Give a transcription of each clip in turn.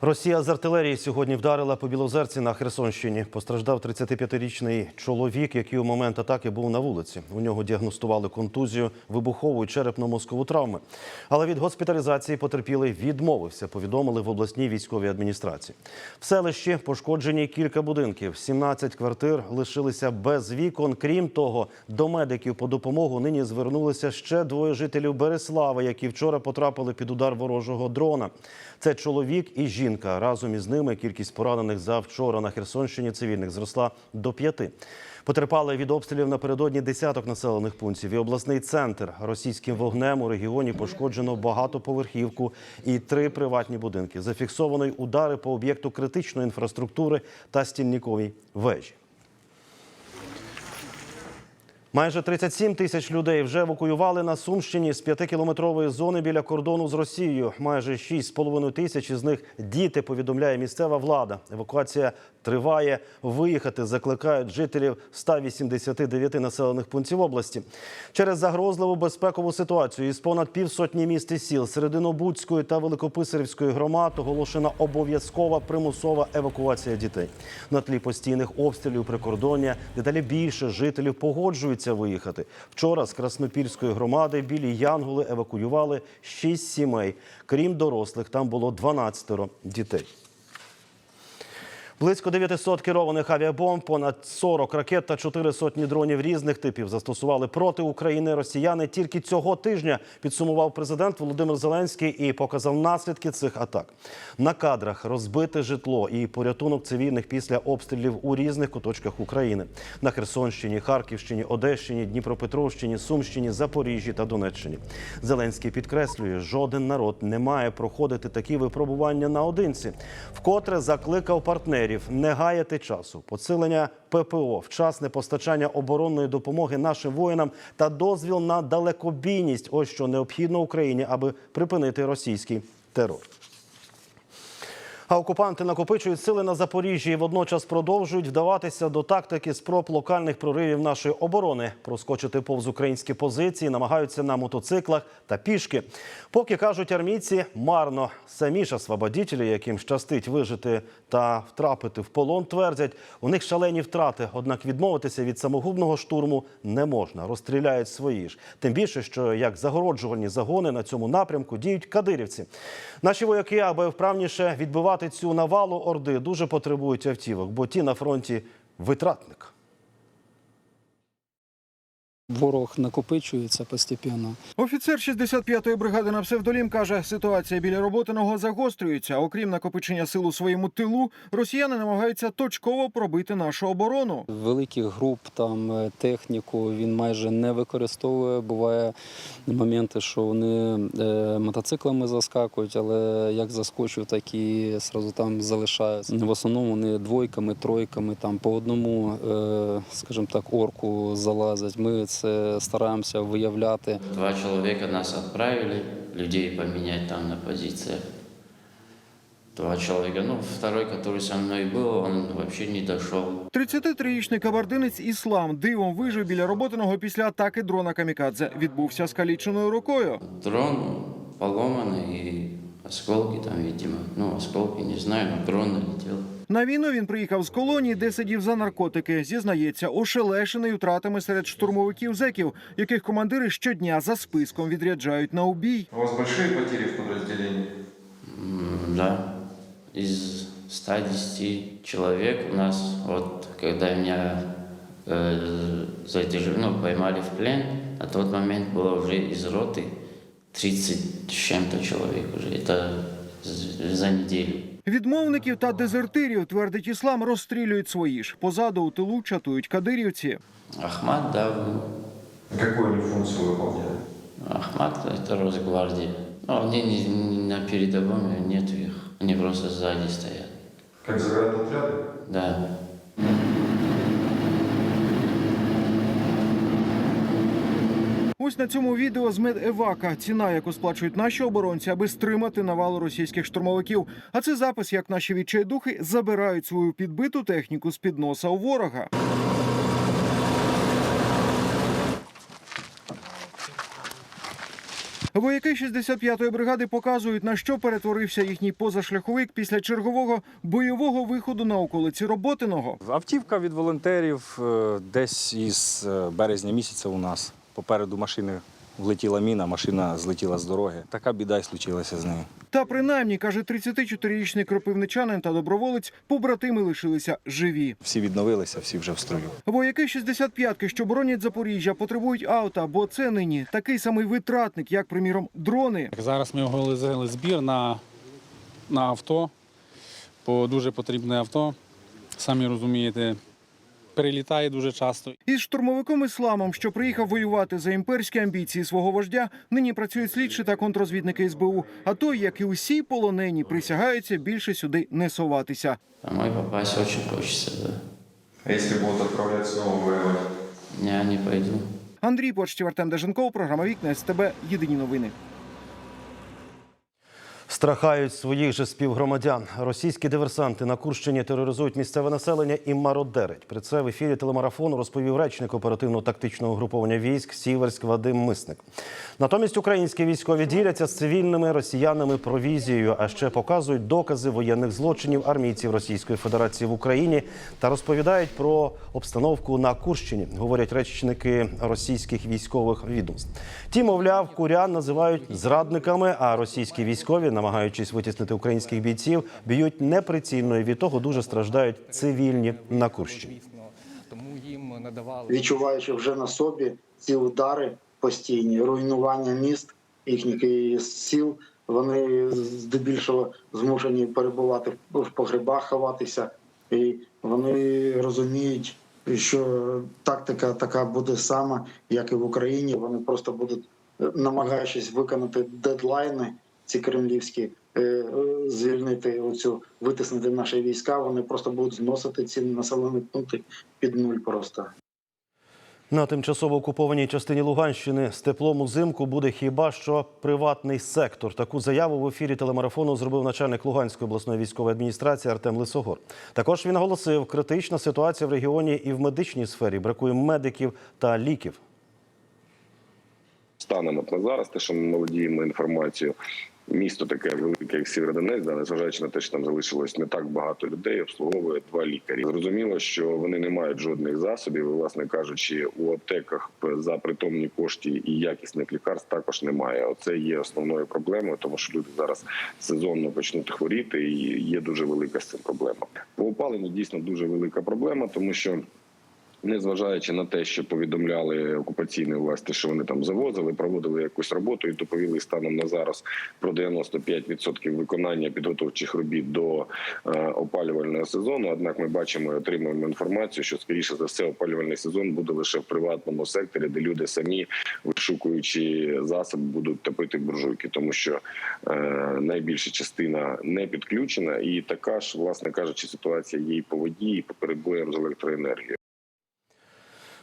Росія з артилерії сьогодні вдарила по Білозерці на Херсонщині. Постраждав 35-річний чоловік, який у момент атаки був на вулиці. У нього діагностували контузію, вибухову черепно-мозкову травми. Але від госпіталізації потерпілий відмовився, повідомили в обласній військовій адміністрації. В селищі пошкоджені кілька будинків. 17 квартир лишилися без вікон. Крім того, до медиків по допомогу нині звернулися ще двоє жителів Береслави, які вчора потрапили під удар ворожого дрона. Це чоловік і жінка. Разом із ними кількість поранених за вчора на Херсонщині цивільних зросла до п'яти. Потерпали від обстрілів напередодні десяток населених пунктів. І обласний центр російським вогнем у регіоні пошкоджено багатоповерхівку і три приватні будинки. Зафіксовано удари по об'єкту критичної інфраструктури та стільниковій вежі. Майже 37 тисяч людей вже евакуювали на Сумщині з 5-кілометрової зони біля кордону з Росією. Майже 6,5 тисяч із них діти, повідомляє місцева влада. Евакуація триває. Виїхати закликають жителів 189 населених пунктів області. Через загрозливу безпекову ситуацію із понад півсотні міст і сіл Серединобудської та Великописарівської громад оголошена обов'язкова примусова евакуація дітей. На тлі постійних обстрілів прикордоння дедалі більше жителів погоджуються виїхати. Вчора з Краснопільської громади білі Янголи евакуювали шість сімей. Крім дорослих, там було 12 дітей. Близько 900 керованих авіабомб, понад 40 ракет та 4 сотні дронів різних типів застосували проти України росіяни тільки цього тижня. Підсумував президент Володимир Зеленський і показав наслідки цих атак. На кадрах розбите житло і порятунок цивільних після обстрілів у різних куточках України на Херсонщині, Харківщині, Одещині, Дніпропетровщині, Сумщині, Запоріжжі та Донеччині. Зеленський підкреслює, жоден народ не має проходити такі випробування наодинці. Вкотре закликав партнерів не гаяти часу, посилення ППО, вчасне постачання оборонної допомоги нашим воїнам та дозвіл на далекобійність. Ось що необхідно Україні, аби припинити російський терор. А окупанти накопичують сили на Запоріжжі і водночас продовжують вдаватися до тактики спроб локальних проривів нашої оборони. Проскочити повз українські позиції намагаються на мотоциклах та пішки. Поки кажуть армійці, марно самі ж освободітелі, яким щастить вижити та втрапити в полон, твердять, у них шалені втрати. Однак відмовитися від самогубного штурму не можна. Розстріляють свої ж. Тим більше, що як загороджувальні загони на цьому напрямку діють кадирівці. Наші вояки, аби вправніше відбивати цю навалу орди, дуже потребують автівок, бо ті на фронті витратник. Ворог накопичується постепенно. Офіцер 65-ї бригади на псевдолім каже, ситуація біля роботиного загострюється. Окрім накопичення сил у своєму тилу, росіяни намагаються точково пробити нашу оборону. Великих груп там е, техніку він майже не використовує. Буває моменти, що вони е, мотоциклами заскакують, але як заскочив, так і сразу там залишаються. В основному вони двойками, тройками, там по одному, е, скажімо так, орку залазять. Ми це стараємося виявляти. Два человека нас отправили, людей поменять там на позициях. Два человека. Ну, второй, который со мной был, он вообще не дошел. 33-річний кабардинець Іслам дивом вижив біля роботиного після атаки дрона Камікадзе. Відбувся скаліченою рукою. Дрон поломанный и осколки там, видимо. Ну, осколки, не знаю, но дрон налетел. На війну він приїхав з колонії, де сидів за наркотики. Зізнається, ошелешений втратами серед штурмовиків зеків, яких командири щодня за списком відряджають на убій. У вас большие потери в подразделении? М, Да, из 110 человек у нас, вот, когда меня э, задержали, ну, поймали в плен, на тот момент было уже из роты 30 с чем-то человек уже. Это з- за неделю. Відмовників та дезертирів, твердить іслам, розстрілюють свої ж. Позаду у тилу чатують кадирівці. Ахмат, да, был. Какую они функцию выполняют? Ахмат это Росгвардия. Ну, они не, не на передовом, нет их. Они просто сзади стоят. Как заградотряды? Да. Ось на цьому відео з медевака ціна, яку сплачують наші оборонці, аби стримати навалу російських штурмовиків. А це запис, як наші відчайдухи забирають свою підбиту техніку з під носа у ворога. Вояки 65-ї бригади показують, на що перетворився їхній позашляховик після чергового бойового виходу на околиці Роботиного. Автівка від волонтерів е, десь із е, березня місяця у нас. Попереду машини влетіла міна, машина злетіла з дороги. Така біда й случилася з нею. Та принаймні, каже 34-річний кропивничанин та доброволець, побратими лишилися живі. Всі відновилися, всі вже в строю. Вояки 65-ки, що боронять Запоріжжя, потребують авто, бо це нині такий самий витратник, як, приміром, дрони. Зараз ми оголосили збір на, на авто, по дуже потрібне авто. Самі розумієте, перелітає дуже часто. Із штурмовиком ісламом, що приїхав воювати за імперські амбіції свого вождя, нині працюють слідчі та контрозвідники СБУ. А той, як і усі полонені, присягаються більше сюди не соватися. Домой попасть очень хочется, да. А если будут отправлять снова воевать? Я не пойду. Андрій Почтів, Артем Деженков, програма Вікна СТБ. Єдині новини. Страхають своїх же співгромадян. Російські диверсанти на Курщині тероризують місцеве населення і мародерить. Про це в ефірі телемарафону розповів речник оперативно-тактичного угруповання військ Сіверськ Вадим Мисник. Натомість українські військові діляться з цивільними росіянами провізією, а ще показують докази воєнних злочинів армійців Російської Федерації в Україні та розповідають про обстановку на Курщині, говорять речники російських військових відомств. Ті, мовляв, курян називають зрадниками, а російські військові, намагаючись витіснити українських бійців, б'ють неприцільно і від того дуже страждають цивільні на Курщині. Тому їм надавали відчуваючи вже на собі ці удари постійні, руйнування міст, їхніх і сіл. Вони здебільшого змушені перебувати в погребах, ховатися, і вони розуміють, що тактика така буде сама, як і в Україні. Вони просто будуть, намагаючись виконати дедлайни, ці кремлівські, е, е, звільнити оцю, витиснути наші війська. Вони просто будуть зносити ці населені пункти під нуль просто. На тимчасово окупованій частині Луганщини з теплом узимку буде хіба що приватний сектор. Таку заяву в ефірі телемарафону зробив начальник Луганської обласної військової адміністрації Артем Лисогор. Також він оголосив, критична ситуація в регіоні і в медичній сфері. Бракує медиків та ліків. станом от на зараз, те, що ми володіємо інформацією, місто таке велике, як Сєвєродонецьк, да, незважаючи на те, що там залишилось не так багато людей, обслуговує два лікарі. Зрозуміло, що вони не мають жодних засобів. і, Власне кажучи, у аптеках за притомні кошти і якісних лікарств також немає. Оце є основною проблемою, тому що люди зараз сезонно почнуть хворіти, і є дуже велика з цим проблема. По опаленню дійсно дуже велика проблема, тому що. Незважаючи на те, що повідомляли окупаційні власті, що вони там завозили, проводили якусь роботу і доповіли станом на зараз про 95% виконання підготовчих робіт до е, опалювального сезону. Однак ми бачимо і отримуємо інформацію, що скоріше за все опалювальний сезон буде лише в приватному секторі, де люди самі вишукуючи засоби, будуть топити буржуйки, тому що е, найбільша частина не підключена, і така ж, власне кажучи, ситуація є і по воді, і по перебоям з електроенергією.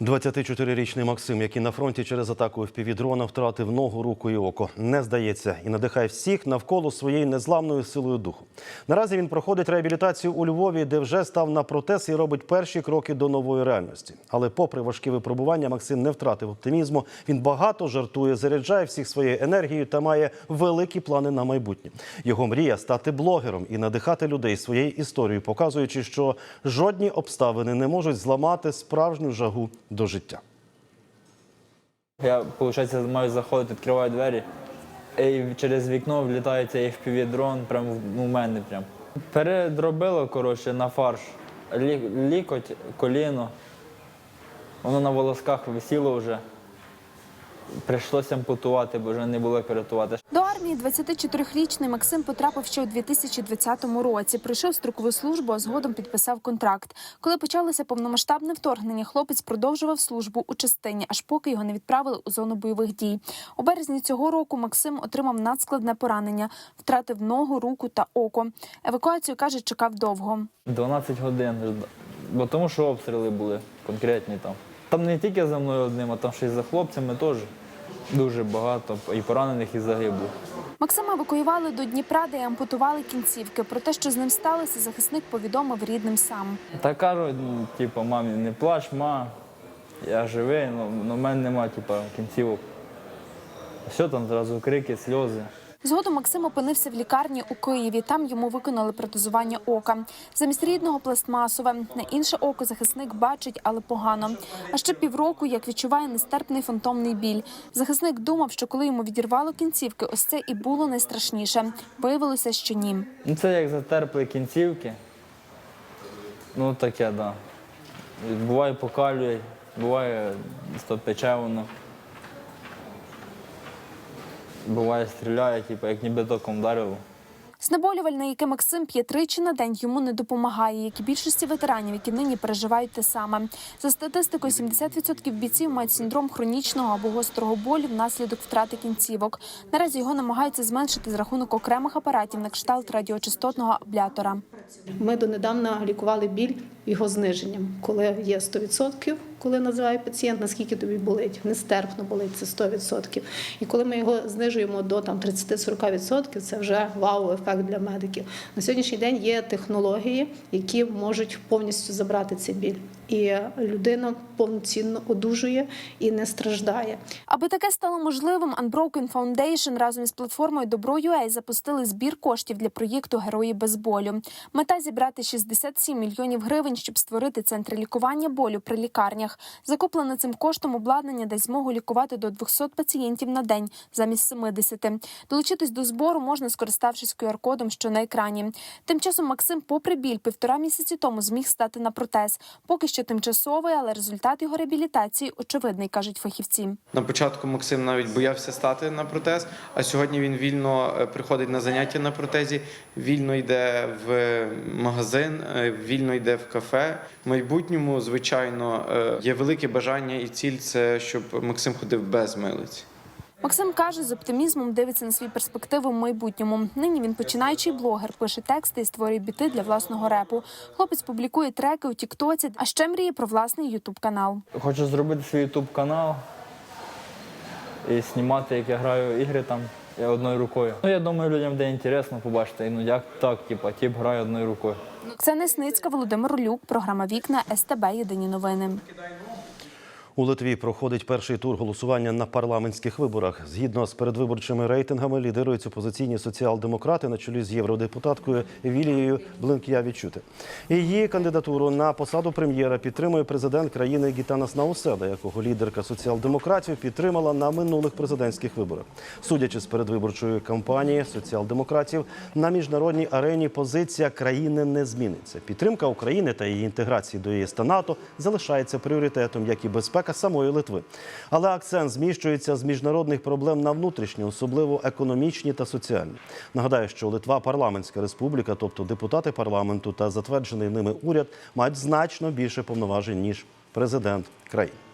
24-річний Максим, який на фронті через атаку дрона втратив ногу, руку і око, не здається і надихає всіх навколо своєю незламною силою духу. Наразі він проходить реабілітацію у Львові, де вже став на протез і робить перші кроки до нової реальності. Але, попри важкі випробування, Максим не втратив оптимізму. Він багато жартує, заряджає всіх своєю енергією та має великі плани на майбутнє. Його мрія стати блогером і надихати людей своєю історією, показуючи, що жодні обставини не можуть зламати справжню жагу до життя. Я, виходить, маю заходити, відкриваю двері, і через вікно влітає цей FPV-дрон прямо у мене. Прям. Передробило, коротше, на фарш. Лікоть, коліно. Воно на волосках висіло вже. Прийшлося ампутувати, бо вже не було як рятувати. До армії 24-річний Максим потрапив ще у 2020 році. Прийшов строкову службу, а згодом підписав контракт. Коли почалося повномасштабне вторгнення, хлопець продовжував службу у частині, аж поки його не відправили у зону бойових дій. У березні цього року Максим отримав надскладне поранення, втратив ногу, руку та око. Евакуацію каже, чекав довго. 12 годин. Бо тому що обстріли були конкретні там. Там не тільки за мною одним, а там ще й за хлопцями теж. Дуже багато і поранених, і загиблих. Максима евакуювали до Дніпра, де ампутували кінцівки. Про те, що з ним сталося, захисник повідомив рідним сам. Та кажуть, ну, типу, мамі, не плач, ма, я живий, ну, ну в мене нема типу, кінцівок. Все там зразу крики, сльози. Згодом Максим опинився в лікарні у Києві. Там йому виконали протезування ока. Замість рідного пластмасове. На інше око захисник бачить, але погано. А ще півроку, як відчуває нестерпний фантомний біль. Захисник думав, що коли йому відірвало кінцівки, ось це і було найстрашніше. Виявилося, що ні. Ну це як затерпли кінцівки. Ну таке, так. Да. Буває покалює, буває то пече воно. Буває стріляє, типу, як ніби током вдарило. Знеболювальне, яке Максим п'є тричі на день, йому не допомагає, як і більшості ветеранів, які нині переживають те саме. За статистикою, 70% бійців мають синдром хронічного або гострого болю внаслідок втрати кінцівок. Наразі його намагаються зменшити з рахунок окремих апаратів на кшталт радіочастотного аблятора. Ми донедавна лікували біль його зниженням, коли є 100%, коли називає пацієнт, наскільки тобі болить, нестерпно болить це 100%. І коли ми його знижуємо до там 30-40%, це вже вау-ефект для медиків. На сьогоднішній день є технології, які можуть повністю забрати цей біль. І людина повноцінно одужує і не страждає. Аби таке стало можливим, Unbroken Foundation разом із платформою Добро.ua запустили збір коштів для проєкту Герої без болю. Мета зібрати 67 мільйонів гривень, щоб створити центри лікування болю при лікарнях. Закуплене цим коштом обладнання дасть змогу лікувати до 200 пацієнтів на день замість 70. Долучитись до збору можна, скориставшись QR-кодом, що на екрані. Тим часом Максим, попри біль, півтора місяці тому зміг стати на протез. Поки що тимчасовий, але результат його реабілітації очевидний, кажуть фахівці. На початку Максим навіть боявся стати на протез, а сьогодні він вільно е, приходить на заняття на протезі, вільно йде в магазин, е, вільно йде в кафе. В майбутньому, звичайно, е, є велике бажання і ціль це щоб Максим ходив без милиць. Максим каже, з оптимізмом дивиться на свої перспективи в майбутньому. Нині він починаючий блогер, пише тексти і створює біти для власного репу. Хлопець публікує треки у Тіктоці, а ще мріє про власний Ютуб канал. Хочу зробити свій ютуб канал і знімати, як я граю ігри там я одною рукою. Ну я думаю, людям буде інтересно побачити. Ну як так, типа, тіп грає одною рукою. Оксана Сницька, Володимир Люк, програма Вікна СТБ. Єдині новини. У Литві проходить перший тур голосування на парламентських виборах. Згідно з передвиборчими рейтингами, лідирують опозиційні соціал-демократи на чолі з євродепутаткою Евілією Блинк'явічуте. Її кандидатуру на посаду прем'єра підтримує президент країни Гітанас Науседа, якого лідерка соціал-демократів підтримала на минулих президентських виборах. Судячи з передвиборчої кампанії соціал-демократів, на міжнародній арені позиція країни не зміниться. Підтримка України та її інтеграції до ЄС та НАТО залишається пріоритетом, як і безпека самої Литви. Але акцент зміщується з міжнародних проблем на внутрішні, особливо економічні та соціальні. Нагадаю, що Литва парламентська республіка, тобто депутати парламенту та затверджений ними уряд, мають значно більше повноважень ніж президент країни.